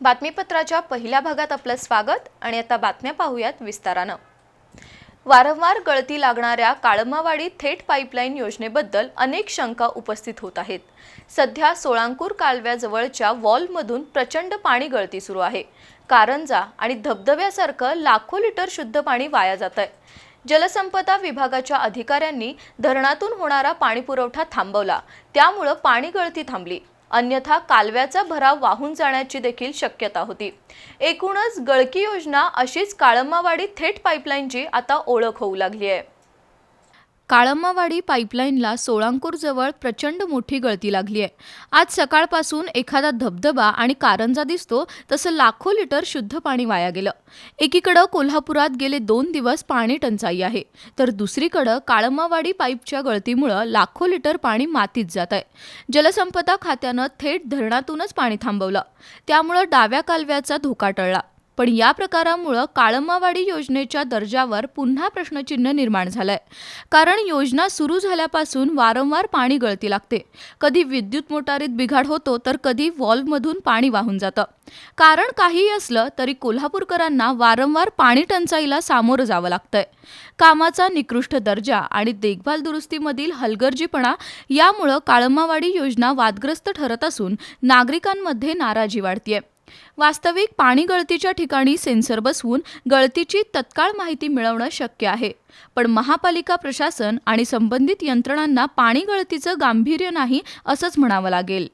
बातमीपत्राच्या पहिल्या भागात आपलं स्वागत आणि आता बातम्या पाहूयात विस्तारानं. वारंवार गळती लागणाऱ्या काळमावाडी थेट पाईपलाईन योजनेबद्दल अनेक शंका उपस्थित होत आहेत. सध्या सोळांकूर कालव्याजवळच्या वॉलमधून प्रचंड पाणी गळती सुरू आहे. कारंजा आणि धबधब्यासारखं लाखो लिटर शुद्ध पाणी वाया जात आहे जलसंपदा विभागाच्या अधिकाऱ्यांनी धरणातून होणारा पाणीपुरवठा थांबवला. त्यामुळं पाणी गळती थांबली. अन्यथा कालव्याचा भराव वाहून जाण्याची देखील शक्यता होती. एकूणच गळकी योजना अशीच काळंबावाडी थेट पाईपलाईनची आता ओळख होऊ लागली आहे. काळम्मावाडी पाईपलाईनला सोळांकूरजवळ प्रचंड मोठी गळती लागली आहे. आज सकाळपासून एखादा धबधबा आणि कारंजा दिसतो तसं लाखो लिटर शुद्ध पाणी वाया गेलं. एकीकडं कोल्हापुरात गेले दोन दिवस पाणी टंचाई आहे तर दुसरीकडं काळम्मावाडी पाईपच्या गळतीमुळं लाखो लिटर पाणी मातीत जात आहे. जलसंपदा खात्यानं थेट धरणातूनच पाणी थांबवलं. त्यामुळं डाव्या कालव्याचा धोका टळला. पण या प्रकारामुळं काळमावाडी योजनेच्या दर्जावर पुन्हा प्रश्नचिन्ह निर्माण झालंय. कारण योजना सुरू झाल्यापासून वारंवार पाणी गळती लागते. कधी विद्युत मोटारीत बिघाड होतो तर कधी वॉल्वमधून पाणी वाहून जातं. कारण काहीही असलं तरी कोल्हापूरकरांना वारंवार पाणी टंचाईला सामोरं जावं लागतंय. कामाचा निकृष्ट दर्जा आणि देखभाल दुरुस्तीमधील हलगर्जीपणा यामुळं काळमावाडी योजना वादग्रस्त ठरत असून नागरिकांमध्ये नाराजी वाढतीये. वास्तविक पाणी गळतीच्या ठिकाणी सेन्सर बसवून गळतीची तत्काळ माहिती मिळवणं शक्य आहे. पण महापालिका प्रशासन आणि संबंधित यंत्रणांना पाणी गळतीचं गांभीर्य नाही असंच म्हणावं लागेल.